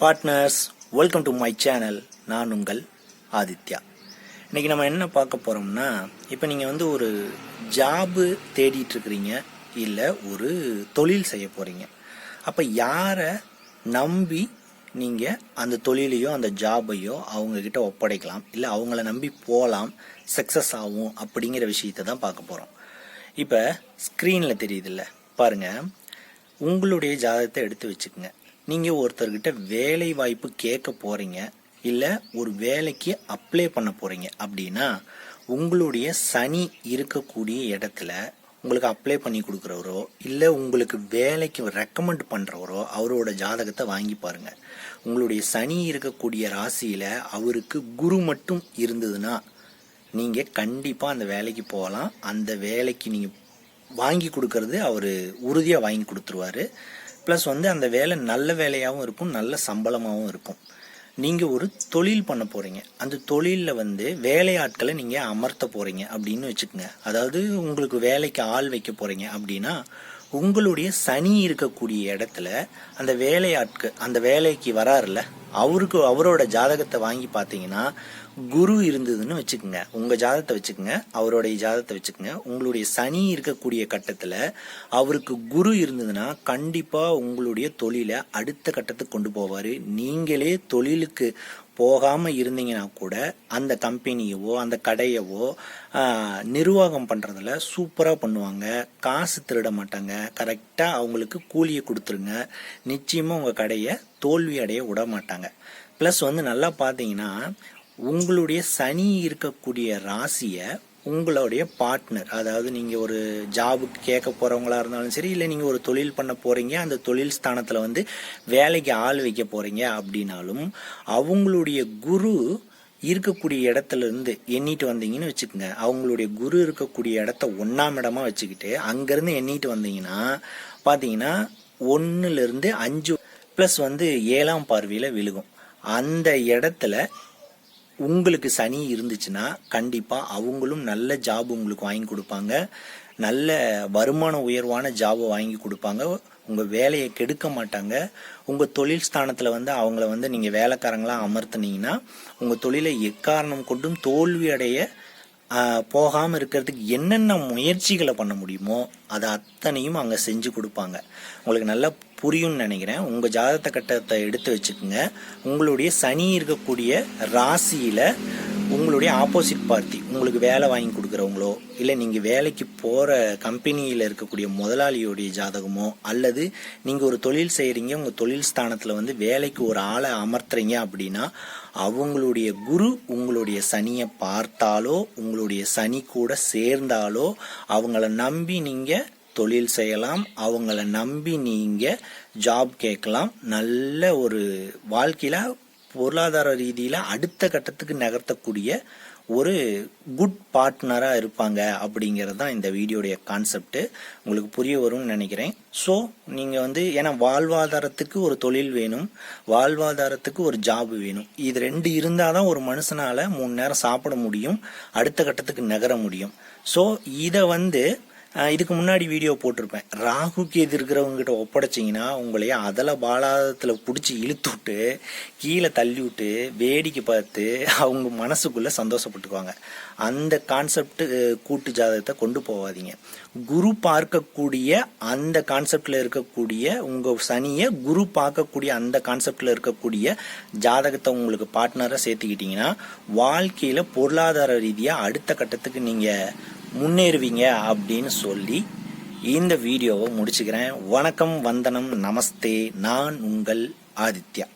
Partners welcome to my channel நான் உங்கள் ஆதித்யா. இன்றைக்கி நம்ம என்ன பார்க்க போகிறோம்னா இப்போ நீங்கள் வந்து ஒரு ஜாபு தேடிட்டு இருக்கிறீங்க இல்லை ஒரு தொழில் செய்ய போகிறீங்க அப்போ யாரை நம்பி நீங்கள் அந்த தொழிலையோ அந்த ஜாபையோ அவங்கக்கிட்ட ஒப்படைக்கலாம் இல்லை அவங்கள நம்பி போகலாம் சக்ஸஸ் ஆகும் அப்படிங்கிற விஷயத்தை தான் பார்க்க போகிறோம் இப்போ ஸ்க்ரீனில் தெரியுதுல்ல பாருங்கள் உங்களுடைய ஜாதகத்தை எடுத்து வச்சுக்கோங்க. நீங்கள் ஒருத்தர்கிட்ட வேலை வாய்ப்பு கேட்க போகிறீங்க இல்லை ஒரு வேலைக்கு அப்ளை பண்ண போகிறீங்க அப்படின்னா உங்களுடைய சனி இருக்கக்கூடிய இடத்துல உங்களுக்கு அப்ளை பண்ணி கொடுக்குறவரோ இல்லை உங்களுக்கு வேலைக்கு ரெக்கமெண்ட் பண்ணுறவரோ அவரோட ஜாதகத்தை வாங்கி பாருங்கள் உங்களுடைய சனி இருக்கக்கூடிய ராசியில் அவருக்கு குரு மட்டும் இருந்ததுன்னா நீங்கள் கண்டிப்பாக அந்த வேலைக்கு போகலாம். அந்த வேலைக்கு நீங்கள் வாங்கி கொடுக்கறது அவர் உறுதியாக வாங்கி கொடுத்துருவாரு. ப்ளஸ் வந்து அந்த வேலை நல்ல வேலையாகவும் இருக்கும் நல்ல சம்பளமாகவும் இருக்கும். நீங்கள் ஒரு தொழில் பண்ண போகிறீங்க அந்த தொழிலில் வந்து வேலையாட்களை நீங்கள் அமர்த்த போகிறீங்க அப்படின்னு வச்சுக்கோங்க. அதாவது உங்களுக்கு வேலைக்கு ஆள் வைக்க போகிறீங்க அப்படின்னா உங்களுடைய சனி இருக்கக்கூடிய இடத்துல அந்த வேலையாட்கு அந்த வேலைக்கு வராருல அவருக்கு அவரோட ஜாதகத்தை வாங்கி பார்த்தீங்கன்னா குரு இருந்ததுன்னு வச்சுக்கோங்க. உங்கள் ஜாதத்தை வச்சுக்கோங்க. அவருடைய ஜாதத்தை வச்சுக்கோங்க. உங்களுடைய சனி இருக்கக்கூடிய கட்டத்தில் அவருக்கு குரு இருந்ததுன்னா கண்டிப்பாக உங்களுடைய தொழிலை அடுத்த கட்டத்துக்கு கொண்டு போவார். நீங்களே தொழிலுக்கு போகாமல் இருந்தீங்கன்னா கூட அந்த கம்பெனியவோ அந்த கடையவோ நிர்வாகம் பண்ணுறதுல சூப்பராக பண்ணுவாங்க. காசு திருட மாட்டாங்க. கரெக்டாக அவங்களுக்கு கூலியை கொடுத்துருங்க. நிச்சயமாக உங்கள் கடையை தோல்வி அடைய விட மாட்டாங்க. ப்ளஸ் வந்து நல்லா பார்த்தீங்கன்னா உங்களுடைய சனி இருக்கக்கூடிய ராசியை உங்களுடைய பார்ட்னர் அதாவது நீங்கள் ஒரு ஜாபுக்கு கேட்க போகிறவங்களா இருந்தாலும் சரி இல்லை நீங்கள் ஒரு தொழில் பண்ண போகிறீங்க அந்த தொழில் ஸ்தானத்தில் வந்து வேலைக்கு ஆள் வைக்க போகிறீங்க அப்படின்னாலும் அவங்களுடைய குரு இருக்கக்கூடிய இடத்துல இருந்து எண்ணிட்டு வந்தீங்கன்னு வச்சுக்கோங்க. அவங்களுடைய குரு இருக்கக்கூடிய இடத்த ஒன்றாம் இடமா வச்சுக்கிட்டு அங்கேருந்து எண்ணிட்டு வந்தீங்கன்னா பார்த்தீங்கன்னா ஒன்றுலேருந்து அஞ்சு ப்ளஸ் வந்து ஏழாம் பார்வையில் விழுகும். அந்த இடத்துல உங்களுக்கு சனி இருந்துச்சுன்னா கண்டிப்பாக அவங்களும் நல்ல ஜாப் உங்களுக்கு வாங்கி கொடுப்பாங்க. நல்ல வருமான உயர்வான ஜாபை வாங்கி கொடுப்பாங்க. உங்கள் வேலையை கெடுக்க மாட்டாங்க. உங்கள் தொழில் ஸ்தானத்தில் வந்து அவங்கள வந்து நீங்கள் வேலைக்காரங்களாக அமர்த்துனீங்கன்னா உங்கள் தொழிலை எக்காரணம் கொண்டும் தோல்வி அடைய போகாமல் இருக்கிறதுக்கு என்னென்ன முயற்சிகளை பண்ண முடியுமோ அதை அத்தனையும் அங்கே செஞ்சு கொடுப்பாங்க. உங்களுக்கு நல்லா புரியும்னு நினைக்கிறேன். உங்கள் ஜாதகத்தை கட்டத்தை எடுத்து வச்சுக்கோங்க. உங்களுடைய சனி இருக்கக்கூடிய ராசியில் உங்களுடைய ஆப்போசிட் பார்ட்டி உங்களுக்கு வேலை வாங்கி கொடுக்குறவங்களோ இல்லை நீங்கள் வேலைக்கு போகிற கம்பெனியில் இருக்கக்கூடிய முதலாளியோடைய ஜாதகமோ அல்லது நீங்கள் ஒரு தொழில் செய்கிறீங்க உங்கள் தொழில் ஸ்தானத்தில் வந்து வேலைக்கு ஒரு ஆளை அமர்த்துறீங்க அப்படின்னா அவங்களுடைய குரு உங்களுடைய சனியை பார்த்தாலோ உங்களுடைய சனி கூட சேர்ந்தாலோ அவங்கள நம்பி நீங்கள் தொழில் செய்யலாம் அவங்கள நம்பி நீங்கள் ஜாப் கேட்கலாம். நல்ல ஒரு வாழ்க்கையில் பொருளாதார ரீதியில் அடுத்த கட்டத்துக்கு நகர்த்தக்கூடிய ஒரு குட் பார்ட்னராக இருப்பாங்க அப்படிங்கிறது தான் இந்த வீடியோடைய கான்செப்ட் உங்களுக்கு புரிய வரும்னு நினைக்கிறேன். ஸோ நீங்கள் வந்து ஏன்னா வாழ்வாதாரத்துக்கு ஒரு தொழில் வேணும். வாழ்வாதாரத்துக்கு ஒரு ஜாப் வேணும். இது ரெண்டு இருந்தால் தான் ஒரு மனுஷனால் மூணு நேரம் சாப்பிட முடியும். அடுத்த கட்டத்துக்கு நகர முடியும். ஸோ இதை வந்து இதுக்கு முன்னாடி வீடியோ போட்டிருப்பேன். ராகுக்கு எது இருக்கிறவங்க கிட்ட ஒப்படைச்சிங்கன்னா உங்களைய அதில் பாலாதத்தில் பிடிச்சி இழுத்து விட்டு கீழே தள்ளி விட்டு வேடிக்கை பார்த்து அவங்க மனசுக்குள்ளே சந்தோஷப்பட்டுக்குவாங்க. அந்த கான்செப்ட் கூட்டு ஜாதகத்தை கொண்டு போகாதீங்க குரு பார்க்கக்கூடிய அந்த கான்செப்டில் இருக்கக்கூடிய உங்கள் சனியை குரு பார்க்கக்கூடிய அந்த கான்செப்டில் இருக்கக்கூடிய ஜாதகத்தை உங்களுக்கு பார்ட்னராக சேர்த்துக்கிட்டிங்கன்னா வாழ்க்கையில் பொருளாதார ரீதியாக அடுத்த கட்டத்துக்கு நீங்கள் முன்னேறுவீங்க அப்படின்னு சொல்லி இந்த வீடியோவை முடிச்சுக்கிறேன். வணக்கம் வந்தனம் நமஸ்தே. நான் உங்கள் ஆதித்யா.